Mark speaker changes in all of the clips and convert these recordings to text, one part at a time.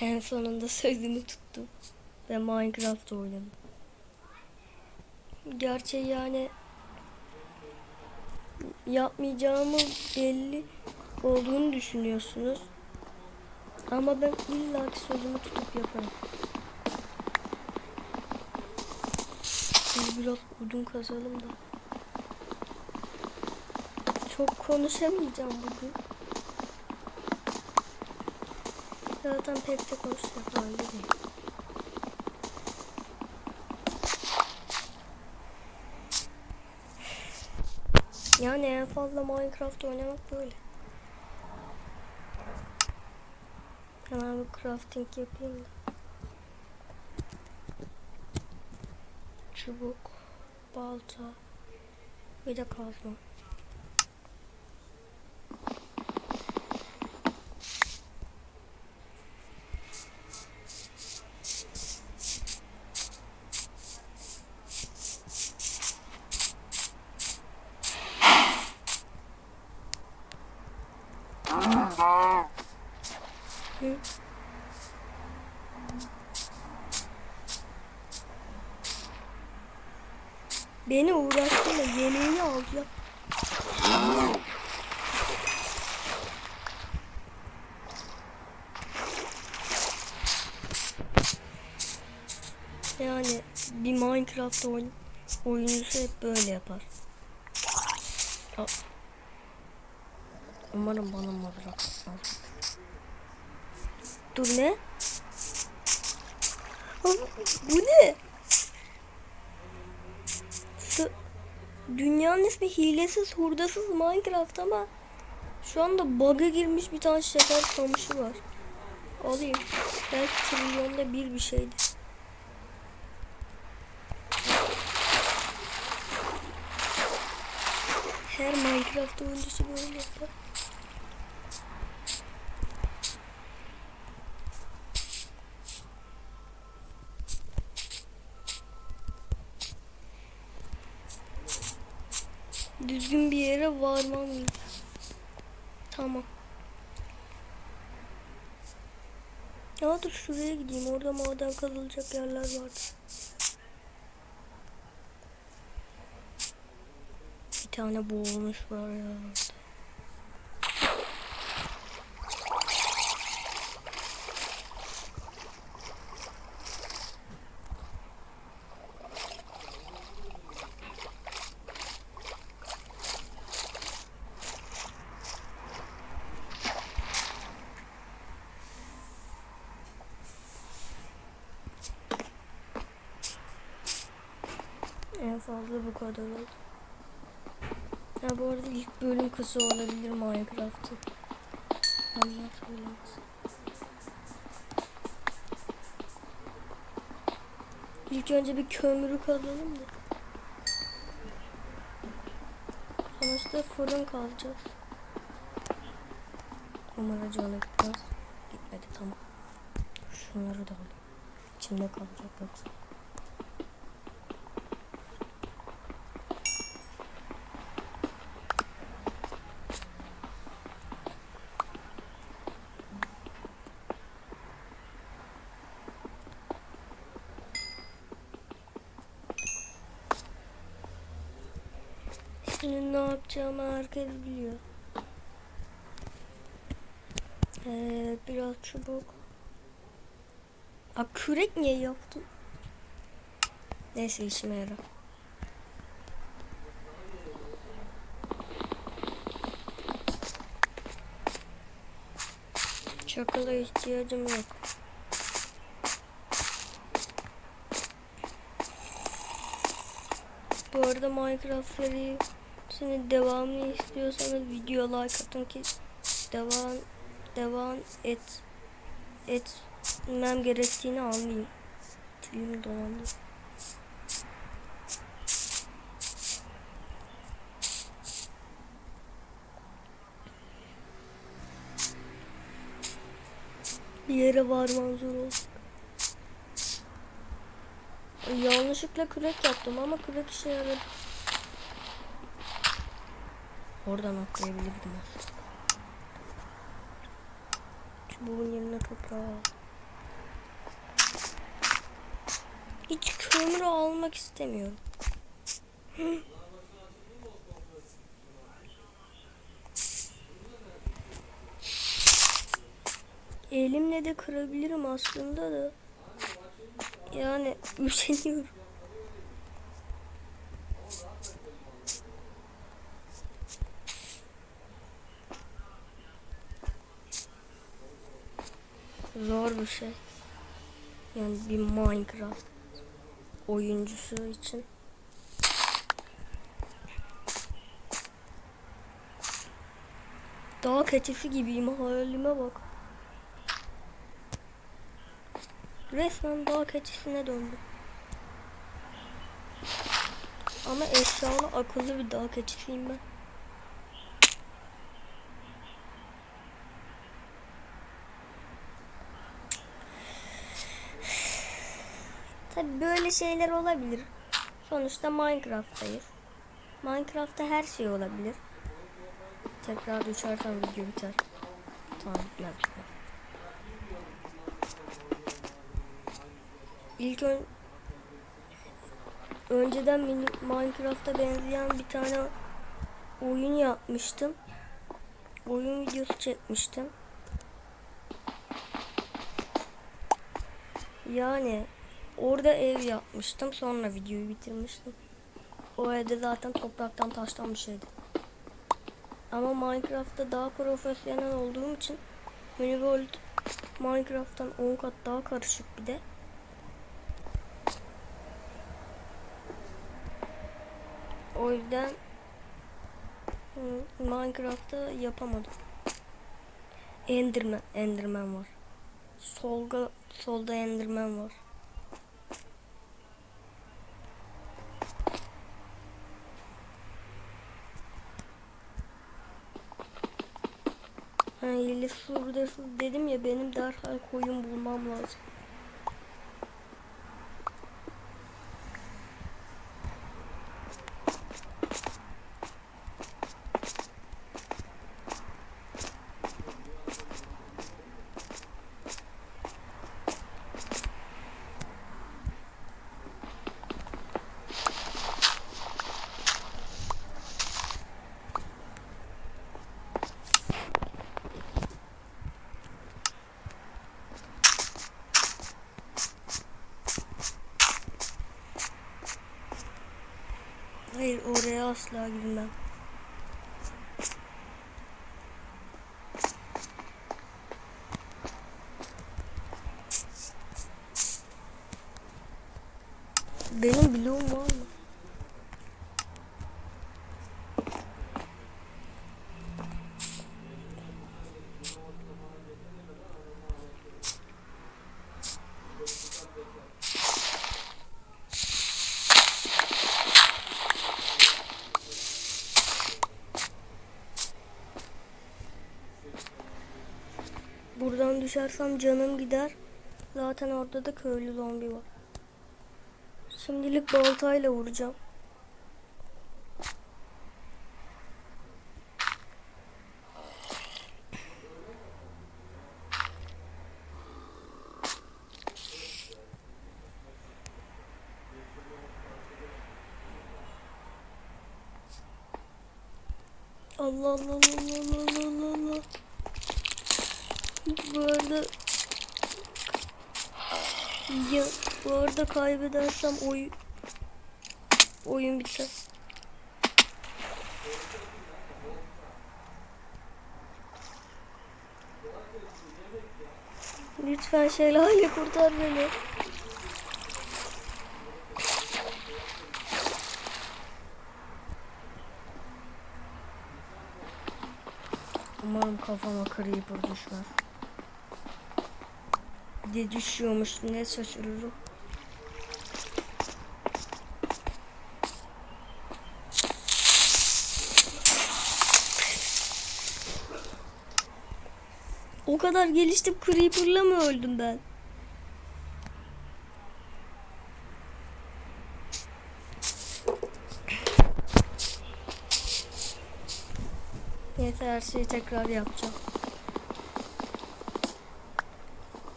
Speaker 1: En sonunda sözümü tuttum. Ve Minecraft oynadım. Gerçi yani yapmayacağımı belli olduğunu düşünüyorsunuz. Ama ben illaki sözümü tutup yaparım. Şimdi biraz odun kazalım da. Çok konuşamayacağım bugün. Zaten pek de konuşacak halde değil. Yani en fazla Minecraft oynamak böyle. Hemen bir crafting yapayım da. Çubuk, balta, bir de kazma. Hı? Beni uğraştırma yemeğini al ya. Yani bir Minecraft oyun oyuncusu hep böyle yapar. Umarım bana mızrak atmaz. Dur ne? Bu ne? S- Dünyanın ismi hilesiz hurdasız Minecraft ama şu anda bug'a girmiş bir tane şeker kamışı var. Alayım. Belki trilyonda bir bir şeydi. Her Minecraft oyuncusu böyle yapar. Düzgün bir yere varmam lazım. Tamam. Ya dur şuraya gideyim. Orada maden kazılacak yerler vardı. Tane boğulmuş var ya. En fazla bu kadar oldu. Ha bu arada ilk bölüm kısa olabilir Minecraft'ın. Allah söylemesin. İlk önce bir kömürü kazalım da. Sonuçta fırın kalacağız. Umarım canı gitmez. Gitmedi tamam. Şunları da alayım. İçinde kalacak yoksa. Senin ne yapacağımı herkes biliyor. Ee, biraz çubuk. Aa, kürek niye yaptın? Neyse işime yarar. Çakala ihtiyacım yok. Bu arada Minecraft serisinin devamını istiyorsanız video like atın ki devam devam et etmem gerektiğini anlayayım. Dilim dolandı. Bir yere varman zor olsun. Yanlışlıkla kürek yaptım ama kürek işe yaradı. Oradan atlayabilirdim aslında. Çubuğun yerine toprağı Hiç kömür almak istemiyorum. Elimle de kırabilirim aslında da. Yani üşeniyorum. Zor bir şey. Yani bir Minecraft oyuncusu için. Dağ keçisi gibiyim halime bak. Resmen dağ keçisine döndüm. Ama eşyalı akıllı bir dağ keçisiyim ben. Böyle şeyler olabilir. Sonuçta Minecraft'tayız. Minecraft'ta her şey olabilir. Tekrar düşersem video biter. Tamam bitmez. İlk ön önceden Minecraft'a benzeyen bir tane oyun yapmıştım. Oyun videosu çekmiştim. Yani orada ev yapmıştım. Sonra videoyu bitirmiştim. O evde zaten topraktan taştan bir şeydi. Ama Minecraft'ta daha profesyonel olduğum için Miniworld Minecraft'tan 10 kat daha karışık bir de. O yüzden hı, Minecraft'ta yapamadım. Enderman, Enderman var. Solga, solda Enderman var. Elif Surdasız dedim ya benim derhal koyun bulmam lazım. Hayır oraya asla girmem. Benim bloğum var mı? Düşersem canım gider. Zaten orada da köylü zombi var. Şimdilik baltayla vuracağım. Allah Allah Allah Allah Allah. Bu arada ya bu arada kaybedersem oy oyun biter. Lütfen şelale kurtar beni. Umarım kafama creeper düşmez. Bir de düşüyormuş ne şaşırırım. Kadar geliştim creeper'la mı öldüm ben? Neyse her şeyi tekrar yapacağım.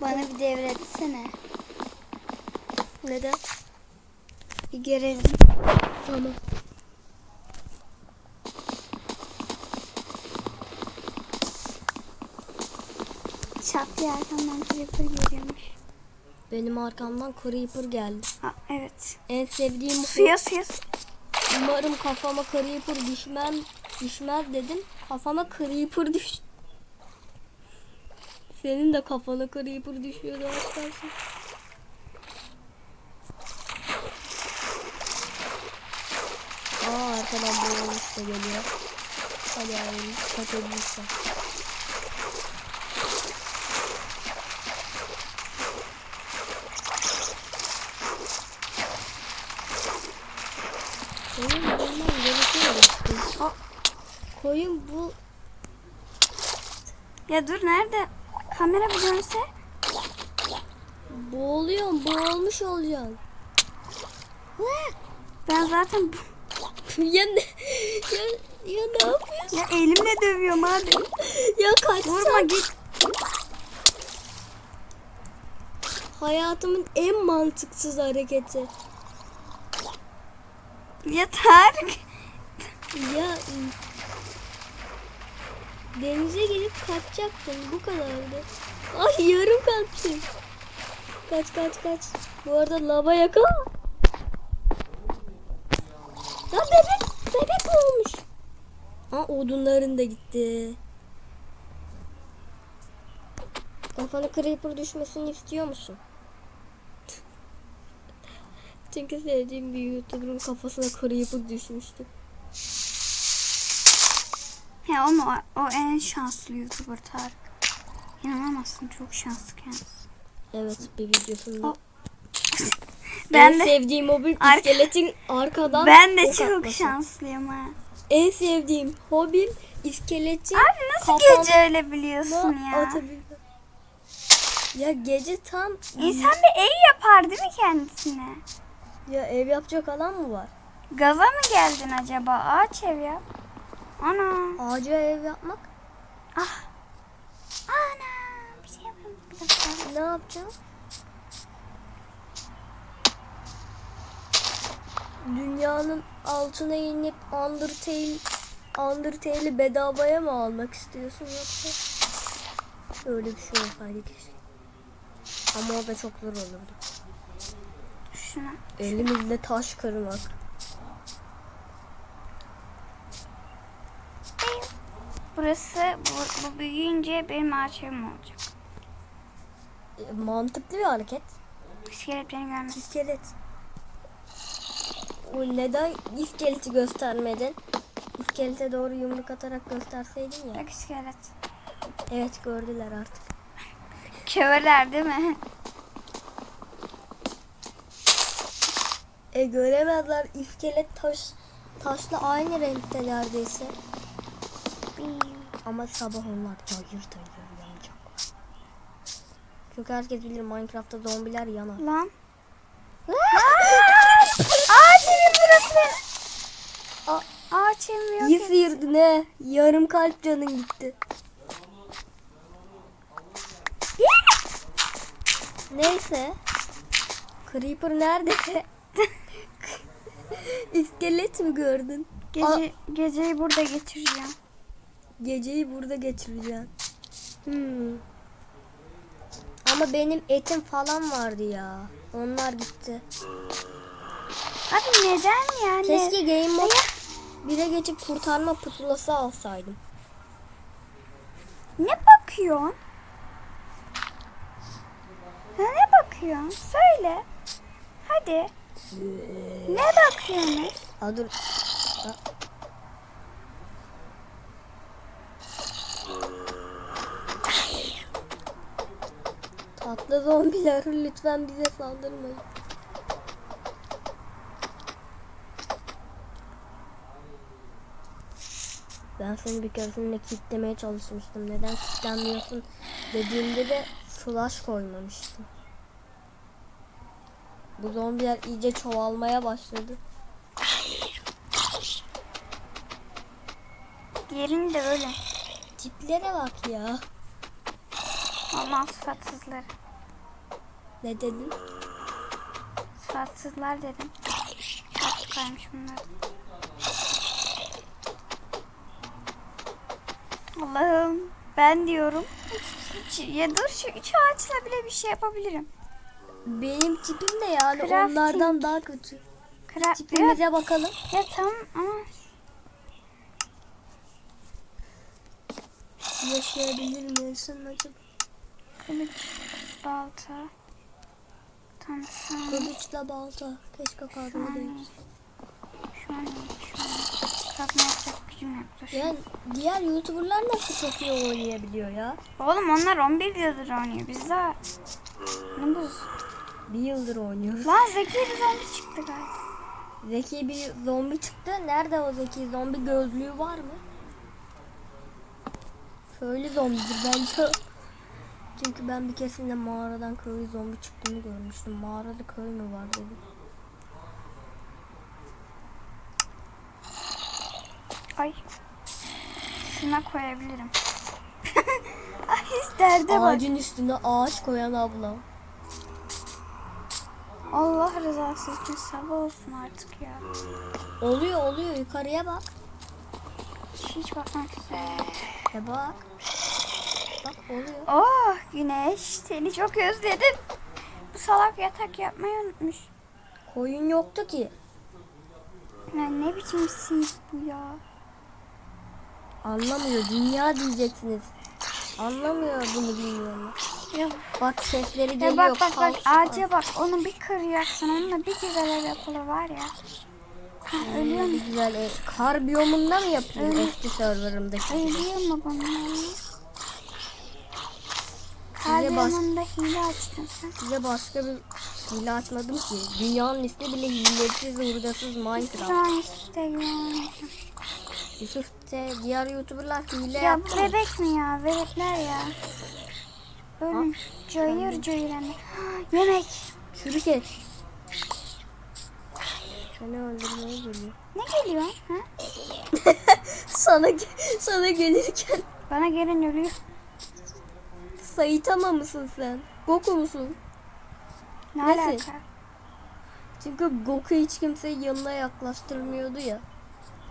Speaker 2: Bana bir devretsene.
Speaker 1: Neden?
Speaker 2: Bir görelim.
Speaker 1: Tamam.
Speaker 2: Çatlı arkamdan creeper geliyormuş.
Speaker 1: Benim arkamdan Creeper geldi.
Speaker 2: Ha, evet.
Speaker 1: En sevdiğim.
Speaker 2: Suya suya.
Speaker 1: Umarım kafama Creeper düşmem, düşmez dedim. Kafama Creeper düştü. Senin de kafana Creeper az kalsın. Aa arkadan boğulmuş da geliyor. Hadi abi kaçabilirsen. Koyun bulmam gerekiyor. işte. Aa, Koyun bu
Speaker 2: Ya dur nerede? Kamera bir dönse.
Speaker 1: boğuluyorum boğulmuş olacaksın.
Speaker 2: Ben zaten
Speaker 1: ya ne ya, ya ne yapıyorsun?
Speaker 2: ya elimle dövüyorum abi.
Speaker 1: Ya kaç
Speaker 2: Vurma git.
Speaker 1: Hayatımın en mantıksız hareketi.
Speaker 2: Ya Tarık.
Speaker 1: Ya denize girip kaçacaktım bu kadardı. Ay yarım kalptim. Kaç kaç kaç. Bu arada lava yakın. Ya bebek bebek olmuş. Aa odunların da gitti. Kafana creeper düşmesini istiyor musun? Çünkü sevdiğim bir YouTuber'ın kafasına creeper düşmüştü.
Speaker 2: Ya ama o, o en şanslı YouTuber Tarık. İnanamazsın çok şanslı kendisi.
Speaker 1: Evet bir videosunda.
Speaker 2: Aa, Ben
Speaker 1: en
Speaker 2: de
Speaker 1: sevdiğim hobi
Speaker 2: Ar-
Speaker 1: iskeletin arkadan
Speaker 2: ben de
Speaker 1: ok
Speaker 2: çok
Speaker 1: atması.
Speaker 2: şanslıyım ha.
Speaker 1: En sevdiğim hobim iskeletin
Speaker 2: Abi nasıl gece öyle biliyorsun ya?
Speaker 1: Ya gece tam
Speaker 2: İnsan bir ev yapar değil mi kendisine?
Speaker 1: ya ev yapacak alan mı var?
Speaker 2: Gaza mı geldin acaba? Ağaç ev yap. Ana.
Speaker 1: Ağaca ev yapmak
Speaker 2: Ah. Ana. Bir şey. Bir dakika.
Speaker 1: ne yapacağım? Dünyanın altına inip Undertale Undertale'i bedavaya mı almak istiyorsun yoksa öyle bir şey olsaydı keşke. Ama o da çok zor olurdu.
Speaker 2: Şuna.
Speaker 1: Elimizle taş kırmak.
Speaker 2: Burası bu, bu büyüyünce benim ağaç evim olacak.
Speaker 1: E, Mantıklı bir hareket.
Speaker 2: İskelet beni görmez.
Speaker 1: İskelet. O neden iskeleti göstermedin? İskelete doğru yumruk atarak gösterseydin ya.
Speaker 2: Bak iskelet.
Speaker 1: Evet gördüler artık.
Speaker 2: Köveler değil mi?
Speaker 1: E göremezler iskelet taş taşla aynı renkte neredeyse. Ama sabah onlar cayır cayır yanacaklar. Çünkü herkes bilir Minecraft'ta zombiler yanar.
Speaker 2: Lan. ağaç evim burası.
Speaker 1: Aa,
Speaker 2: Ağaç evim yok.
Speaker 1: ne? Yarım kalp canın gitti. Neyse. Creeper nerede? İskelet mi gördün?
Speaker 2: Gece, geceyi burada geçireceğim.
Speaker 1: Geceyi burada geçireceğim. Hmm. Ama benim etim falan vardı ya. Onlar gitti.
Speaker 2: Abi neden yani?
Speaker 1: Keşke Game Mode 1'e geçip kurtarma pusulası alsaydım.
Speaker 2: Ne bakıyorsun? Ha, ne bakıyorsun? Söyle. Hadi. Ne bakıyorsunuz?
Speaker 1: Aa, dur. Aa. Tatlı zombiler lütfen bize saldırmayın. Ben seni bir keresinde kilitlemeye çalışmıştım. Neden kilitlenmiyorsun dediğimde de flash koymamıştım. Bu zombiler iyice çoğalmaya başladı.
Speaker 2: Yerini de öyle.
Speaker 1: Tiplere bak ya.
Speaker 2: Aman sıfatsızlar.
Speaker 1: Ne dedin?
Speaker 2: Sıfatsızlar dedim. Kapkaymış bunlar. Allah'ım ben diyorum. Ya dur şu üç ağaçla bile bir şey yapabilirim.
Speaker 1: Benim tipim de yani
Speaker 2: Crafting.
Speaker 1: onlardan daha kötü.
Speaker 2: Kra
Speaker 1: Tipimize bakalım.
Speaker 2: ya tamam ama
Speaker 1: Yaşayabilir misin acaba?
Speaker 2: kılıç, balta. Şu an,
Speaker 1: Kılıçla balta. Keşke değilse.
Speaker 2: şu an, yapacak gücüm.
Speaker 1: Yani diğer YouTuber'lar nasıl çok iyi oynayabiliyor ya?
Speaker 2: Oğlum onlar 11 yıldır oynuyor. Biz daha... Ne bu?
Speaker 1: Bir yıldır oynuyoruz.
Speaker 2: Lan Zeki bir zombi çıktı galiba.
Speaker 1: Zeki bir zombi çıktı. Nerede o zeki zombi gözlüğü var mı? Köylü zombidir bence. Çünkü ben bir keresinde mağaradan köylü zombi çıktığını görmüştüm. Mağarada köy mü var dedim.
Speaker 2: Ay. Şuna koyabilirim. Ay derde bak.
Speaker 1: Ağacın üstüne ağaç koyan abla.
Speaker 2: Allah rızası için sabah olsun artık ya.
Speaker 1: Oluyor oluyor yukarıya bak.
Speaker 2: Hiç bakmak istemiyorum.
Speaker 1: E bak. Bak oluyor.
Speaker 2: Oh güneş seni çok özledim. Bu salak yatak yapmayı unutmuş.
Speaker 1: Koyun yoktu ki.
Speaker 2: Ya ne biçim sil bu ya.
Speaker 1: Anlamıyor. Dünya diyeceksiniz. Anlamıyor bunu bilmiyorum.
Speaker 2: Ya,
Speaker 1: Bak sesleri
Speaker 2: ya
Speaker 1: geliyor.
Speaker 2: bak bak bak
Speaker 1: kaos,
Speaker 2: ağaca bak onu bir kıracaksın onunla bir güzel ev yapılı var ya. Ha, ölüyor mu?
Speaker 1: Ne güzel. E, kar biyomunda mı yapayım
Speaker 2: Öyle.
Speaker 1: eski serverımdaki?
Speaker 2: Ölüyor mu bunlar?
Speaker 1: Bize baş-
Speaker 2: Kalbiminde hile açtın sen.
Speaker 1: Size başka bir hile açmadım ki. Dünyanın ismi bile hilesiz, hurdasız Minecraft.
Speaker 2: an Instagram'da.
Speaker 1: Yusuf de diğer YouTuber'lar hile
Speaker 2: Ya
Speaker 1: yaptı
Speaker 2: bu
Speaker 1: mı?
Speaker 2: bebek mi ya? Bebekler ya. Böyle cayır cayır de. Yemek.
Speaker 1: Çürük et. Seni öldürmeye geliyor.
Speaker 2: Ne geliyor? Ha?
Speaker 1: sana sana gelirken
Speaker 2: Bana gelen ölüyor.
Speaker 1: Saitama mısın sen? Goku musun?
Speaker 2: Ne
Speaker 1: Nesin?
Speaker 2: alaka?
Speaker 1: Çünkü Goku hiç kimseyi yanına yaklaştırmıyordu ya.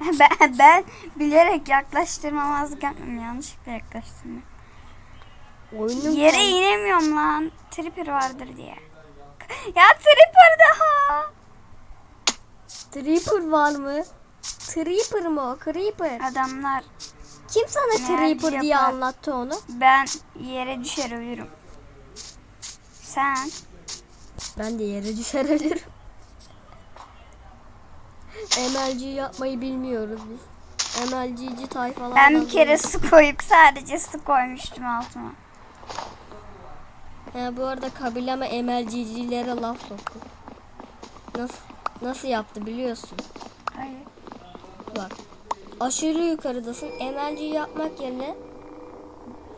Speaker 2: ben, ben bilerek yaklaştırmamazlık yapmıyorum. Yanlışlıkla yaklaştırmıyorum.
Speaker 1: Oyunun
Speaker 2: Yere inemiyorum lan. Tripper vardır diye. Ya Tripper daha.
Speaker 1: Creeper var mı? Creeper mı o? Creeper.
Speaker 2: Adamlar
Speaker 1: Kim sana Creeper diye
Speaker 2: yapar.
Speaker 1: anlattı onu?
Speaker 2: ben yere düşer ölürüm. Sen
Speaker 1: Ben de yere düşer ölürüm. MLG yapmayı bilmiyoruz biz. MLG'ci tayfalar.
Speaker 2: ben bir kere su koyup sadece su koymuştum altıma.
Speaker 1: He, bu arada kabileme MLG'cilere laf soktu. Nasıl, nasıl yaptı biliyorsun.
Speaker 2: Hayır.
Speaker 1: Bak. Aşırı yukarıdasın. MLG yapmak yerine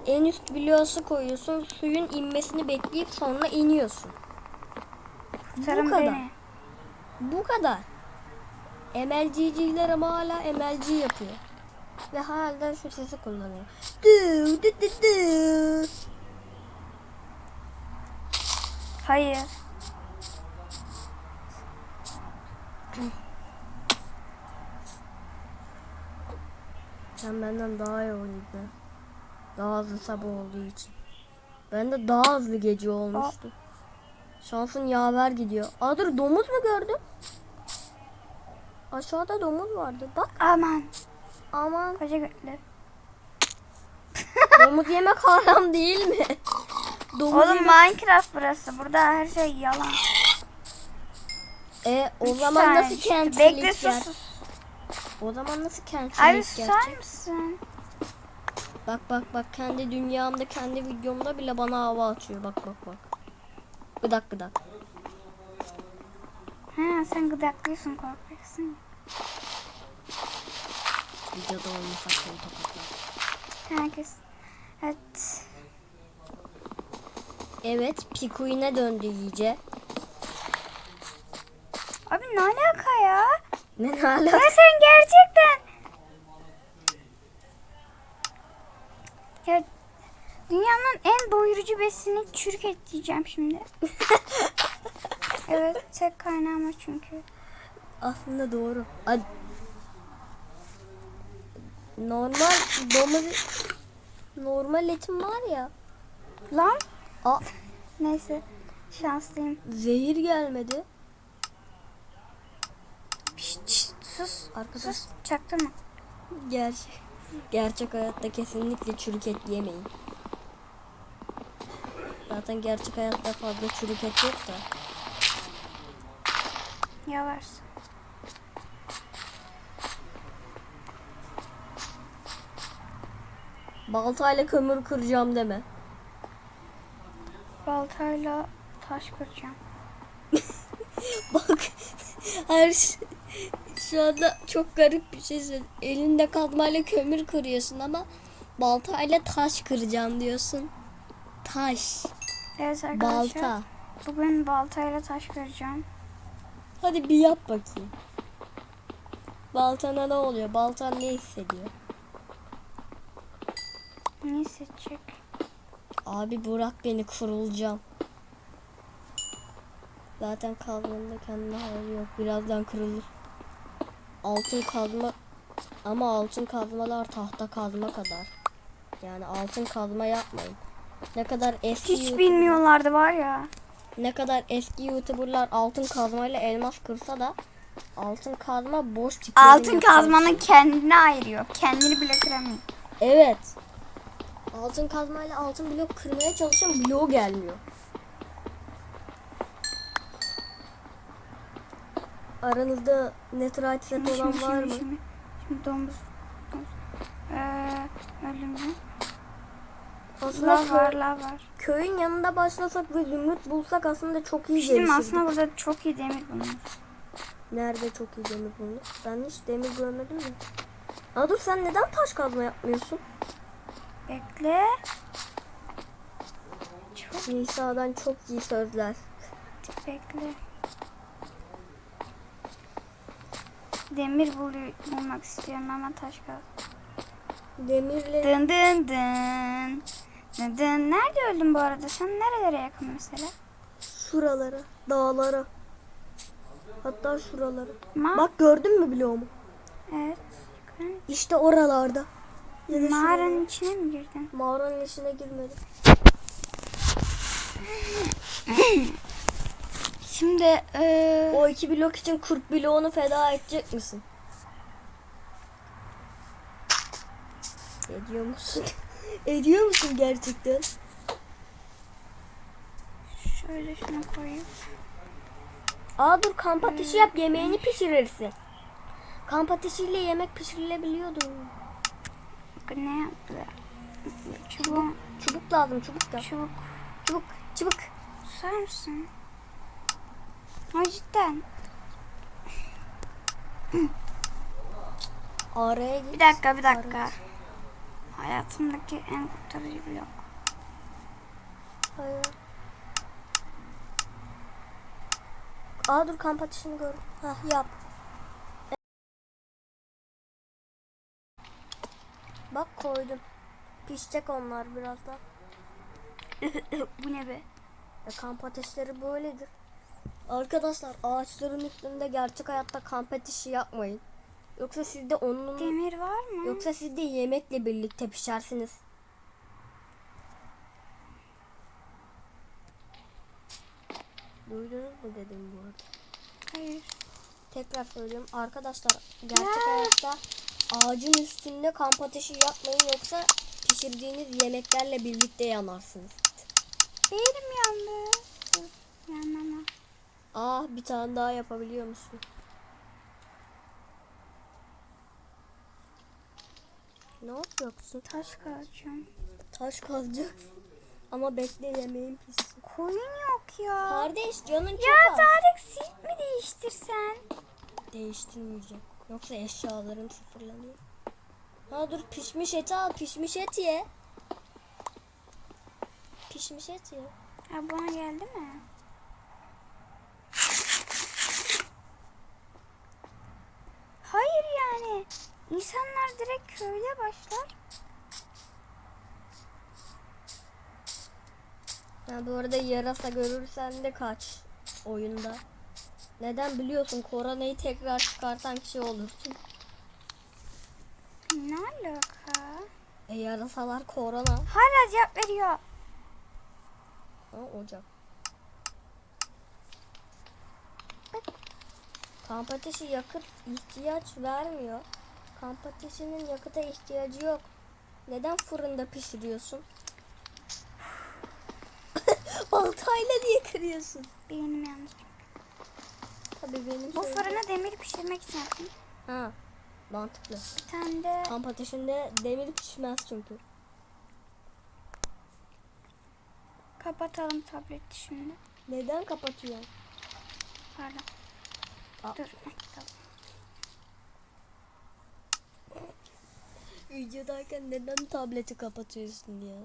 Speaker 1: en üst bloğu koyuyorsun. Suyun inmesini bekleyip sonra iniyorsun.
Speaker 2: Kurtarın
Speaker 1: kadar.
Speaker 2: beni.
Speaker 1: Bu kadar. MLG'ciler ama hala MLG yapıyor. Ve hala şu sesi kullanıyor. Du, du, du, du.
Speaker 2: Hayır.
Speaker 1: Sen benden daha iyi oynadın. Daha hızlı sabah olduğu için. Ben de daha hızlı gece olmuştu. Şansın yaver gidiyor. Aa dur domuz mu gördüm? Aşağıda domuz vardı. Bak
Speaker 2: Aman.
Speaker 1: aman
Speaker 2: Koca götlü.
Speaker 1: domuz yemek haram değil mi? Domuz
Speaker 2: Oğlum
Speaker 1: yemek...
Speaker 2: Minecraft burası. Burada her şey yalan.
Speaker 1: E, o
Speaker 2: Bir
Speaker 1: zaman
Speaker 2: saniye
Speaker 1: nasıl kentlilik
Speaker 2: Bekle
Speaker 1: yer?
Speaker 2: sus.
Speaker 1: O zaman nasıl
Speaker 2: Abi
Speaker 1: kentlilik
Speaker 2: susar mısın?
Speaker 1: Bak bak bak kendi dünyamda kendi videomda bile bana hava açıyor. Bak bak bak. Gıdak gıdak.
Speaker 2: Ha sen gıdaklıyorsun korkaksın.
Speaker 1: Videoda olmasak seni topuklar.
Speaker 2: Herkes. Evet.
Speaker 1: Evet Pikuin'e döndü iyice.
Speaker 2: Abi ne alaka ya?
Speaker 1: Ne hala?
Speaker 2: Ya sen gerçekten. Ya dünyanın en doyurucu besini çürük et diyeceğim şimdi. evet tek kaynağım o çünkü.
Speaker 1: Aslında doğru. Ad- Normal domuz normal etim var ya.
Speaker 2: Lan
Speaker 1: Aa,
Speaker 2: neyse şanslıyım.
Speaker 1: zehir gelmedi.
Speaker 2: Sus.
Speaker 1: Arkadaş.
Speaker 2: Sus. Çaktırma.
Speaker 1: Gerçek. Gerçek hayatta kesinlikle çürük et yemeyin. Zaten gerçek hayatta fazla çürük et yok da.
Speaker 2: Yavaş.
Speaker 1: Baltayla kömür kıracağım deme.
Speaker 2: Baltayla taş kıracağım.
Speaker 1: Bak her şey- anda çok garip bir şey. Elinde kazmayla kömür kırıyorsun ama baltayla taş kıracağım diyorsun. Taş,
Speaker 2: Evet arkadaşlar.
Speaker 1: balta.
Speaker 2: Bugün baltayla taş kıracağım.
Speaker 1: Hadi bir yap bakayım. Baltana ne oluyor? Baltan ne hissediyor?
Speaker 2: Ne seçecek?
Speaker 1: Abi bırak beni kırılacağım. Zaten kazmanın da kendine hayır yok. Birazdan kırılır. Altın kazma ama altın kazmalar tahta kazma kadar. Yani altın kazma yapmayın. Ne kadar eski
Speaker 2: Hiç
Speaker 1: YouTuber-
Speaker 2: bilmiyorlardı var ya.
Speaker 1: ne kadar eski YouTuber'lar altın kazmayla elmas kırsa da altın kazma boş tiplerin
Speaker 2: Altın kazmanın kendini ayırıyor. Kendini bile kıramıyor.
Speaker 1: Evet. Altın kazmayla altın blok kırmaya çalışan bloğu gelmiyor. Aranızda netherite set olan
Speaker 2: Şimdi,
Speaker 1: var
Speaker 2: şimdi,
Speaker 1: mı?
Speaker 2: şimdi, şimdi domuz. domuz. Ee, öldüm mü?
Speaker 1: Aslında
Speaker 2: Lav var, lav var.
Speaker 1: köyün yanında başlasak ve zümrüt bulsak aslında çok iyi
Speaker 2: Bizim
Speaker 1: gelişirdi.
Speaker 2: aslında burada çok iyi demir bulunur.
Speaker 1: Nerede çok iyi demir bulunur? Ben hiç demir görmedim de. Aa dur sen neden taş kazma yapmıyorsun?
Speaker 2: Bekle. Çok
Speaker 1: Nisa'dan çok iyi sözler.
Speaker 2: bekle. Demir bulu- bulmak istiyorum ama taş kaz.
Speaker 1: Demirle
Speaker 2: Dın dın dın. Dın dın. Nerede öldün bu arada? Sen nerelere yakın mesela?
Speaker 1: şuralara, dağlara. Hatta şuralara.
Speaker 2: Ma
Speaker 1: Bak gördün mü bloğumu?
Speaker 2: Evet.
Speaker 1: İşte oralarda. Ya da şuralarda.
Speaker 2: Mağaranın içine mi girdin?
Speaker 1: Mağaranın içine girmedim.
Speaker 2: Şimdi eee
Speaker 1: O iki blok için 40 bloğunu feda edecek misin? Ediyor musun? Ediyor musun gerçekten?
Speaker 2: şöyle şunu koyayım.
Speaker 1: Aa dur kamp ateşi yap yemeğini pişirirsin. Kamp ateşiyle yemek pişirilebiliyordu.
Speaker 2: Bakın ne yaptı? Çubuk.
Speaker 1: Çubuk lazım çubuk da.
Speaker 2: Çubuk.
Speaker 1: Çubuk çubuk.
Speaker 2: Susar mısın? Ay cidden.
Speaker 1: Araya git.
Speaker 2: Bir dakika bir dakika. Hayatımdaki en kurtarıcı blok.
Speaker 1: Hayır. Aa dur kamp ateşini gör. Hah yap. Bak koydum. Pişecek onlar birazdan.
Speaker 2: Bu ne be?
Speaker 1: Ya kamp ateşleri böyledir. Arkadaşlar ağaçların üstünde gerçek hayatta kamp ateşi yapmayın. Yoksa siz de onun
Speaker 2: Demir var mı?
Speaker 1: yoksa siz de yemekle birlikte pişersiniz. Duydunuz mu dedim bu arada.
Speaker 2: Hayır.
Speaker 1: Tekrar söylüyorum arkadaşlar gerçek hayatta ağacın üstünde kamp ateşi yapmayın yoksa pişirdiğiniz yemeklerle birlikte yanarsınız.
Speaker 2: Elim yandı. Dur, Yanmama.
Speaker 1: Ah bir tane daha yapabiliyor musun? Ne yapacaksın?
Speaker 2: Taş kazacağım.
Speaker 1: Taş kazacaksın. Ama bekle yemeğin pişsin.
Speaker 2: Koyun yok ya.
Speaker 1: Kardeş canın çok
Speaker 2: ya
Speaker 1: az.
Speaker 2: Tarık sil mi değiştirsen?
Speaker 1: Değiştirmeyeceğim. Yoksa eşyalarım sıfırlanıyor. Ha dur pişmiş eti al. Pişmiş et ye. Pişmiş et ye.
Speaker 2: Ha bana geldi mi? Hayır yani. İnsanlar direkt köyde başlar.
Speaker 1: Ha bu arada yarasa görürsen de kaç oyunda. Neden biliyorsun koronayı tekrar çıkartan kişi olursun.
Speaker 2: Ne alaka?
Speaker 1: E yarasalar korona.
Speaker 2: Hala cevap veriyor.
Speaker 1: Ha, Ocak. Kamp ateşi yakıt ihtiyaç vermiyor. Kamp ateşinin yakıta ihtiyacı yok. Neden fırında pişiriyorsun? Baltayla niye kırıyorsun?
Speaker 2: Benim yanlış.
Speaker 1: Tabii benim
Speaker 2: Bu fırını demir pişirmek için yaptım.
Speaker 1: Ha, mantıklı.
Speaker 2: Bir tane de
Speaker 1: Kamp ateşinde demir pişmez çünkü.
Speaker 2: kapatalım tableti şimdi.
Speaker 1: Neden kapatıyor?
Speaker 2: Pardon. Dur.
Speaker 1: Videodayken neden tableti kapatıyorsun ya?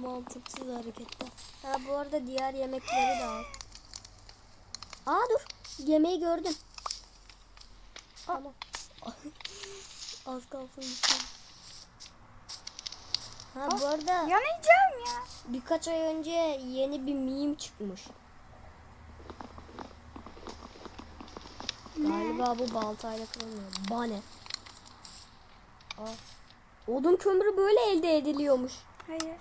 Speaker 1: Mantıksız hareketler. Ha bu arada diğer yemekleri de al. Aa dur. Yemeği gördüm. Tamam. Az kalsın gitsin. Ha bu arada
Speaker 2: Yanacağım ya.
Speaker 1: birkaç ay önce yeni bir meme çıkmış. Galiba bu baltayla kırılmıyor. Bane. Aa. Odun kömürü böyle elde ediliyormuş.
Speaker 2: Hayır.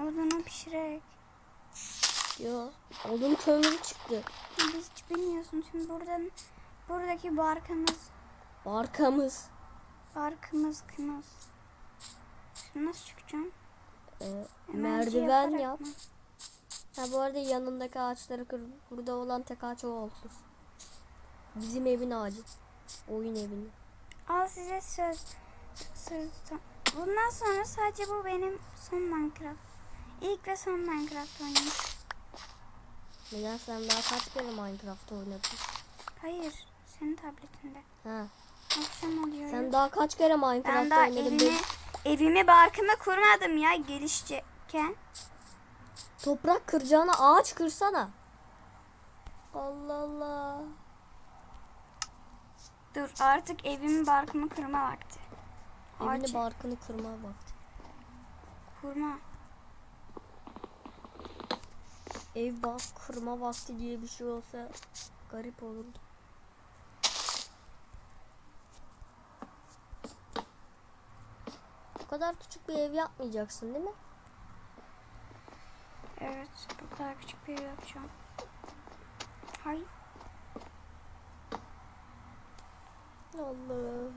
Speaker 2: Odunu pişirerek.
Speaker 1: Yo. Odun kömürü çıktı.
Speaker 2: Biz hiç bilmiyorsun. Şimdi buradan buradaki barkımız
Speaker 1: Arkamız.
Speaker 2: barkımız kımız. Şimdi nasıl çıkacağım?
Speaker 1: Ee,
Speaker 2: Enerji
Speaker 1: merdiven
Speaker 2: yaparak
Speaker 1: yap.
Speaker 2: mı?
Speaker 1: Ha bu arada yanındaki ağaçları kır. Burada olan tek ağaç o olsun. Bizim evin ağacı. Oyun evini.
Speaker 2: Al size söz. Söz. Bundan sonra sadece bu benim son Minecraft. İlk ve son Minecraft oyunum.
Speaker 1: Neden sen daha kaç kere Minecraft oynadın?
Speaker 2: Hayır. Senin tabletinde.
Speaker 1: Ha.
Speaker 2: Akşam oluyor.
Speaker 1: Sen daha kaç kere
Speaker 2: ben
Speaker 1: Minecraft
Speaker 2: daha
Speaker 1: oynadın?
Speaker 2: evimi,
Speaker 1: Ben-
Speaker 2: evimi barkımı kurmadım ya gelişecekken.
Speaker 1: Toprak kıracağına ağaç kırsana. Allah Allah.
Speaker 2: Dur artık evimi barkımı kırma vakti.
Speaker 1: Evini
Speaker 2: Ağaç
Speaker 1: barkını kırma vakti.
Speaker 2: kurma.
Speaker 1: Ev bak kırma vakti diye bir şey olsa garip olurdu. Bu kadar küçük bir ev yapmayacaksın değil mi?
Speaker 2: Evet bu kadar küçük bir ev yapacağım. Hayır.
Speaker 1: Allah'ım.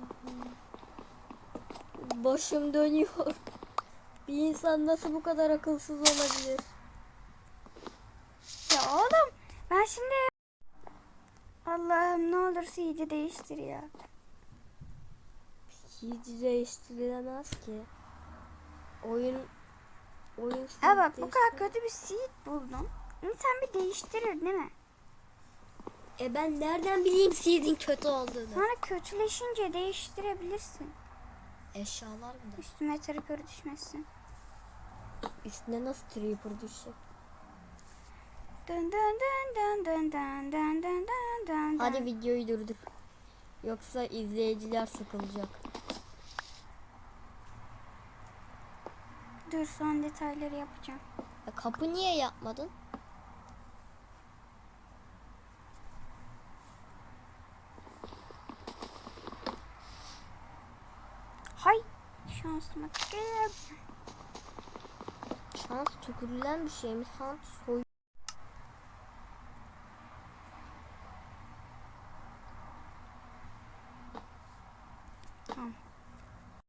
Speaker 1: Başım dönüyor. Bir insan nasıl bu kadar akılsız olabilir?
Speaker 2: Ya oğlum ben şimdi Allah'ım ne olursa iyice değiştir ya.
Speaker 1: Hiç değiştirilemez ki. Oyun oyun
Speaker 2: bak bu kadar kötü bir seed buldum. İnsan bir değiştirir değil mi?
Speaker 1: E ben nereden bileyim seed'in kötü olduğunu?
Speaker 2: Sonra kötüleşince değiştirebilirsin.
Speaker 1: Eşyalar mı da?
Speaker 2: Üstüme tırıkır düşmesin.
Speaker 1: Üstüne nasıl creeper düşecek?
Speaker 2: Dön dön dön dön dön dön dön dön dön dön.
Speaker 1: Hadi videoyu durdur. Yoksa izleyiciler sıkılacak.
Speaker 2: Dur son detayları yapacağım.
Speaker 1: Ya kapı niye yapmadın?
Speaker 2: Hay şansıma.
Speaker 1: Şans tükürülen bir şey mi? Şans soy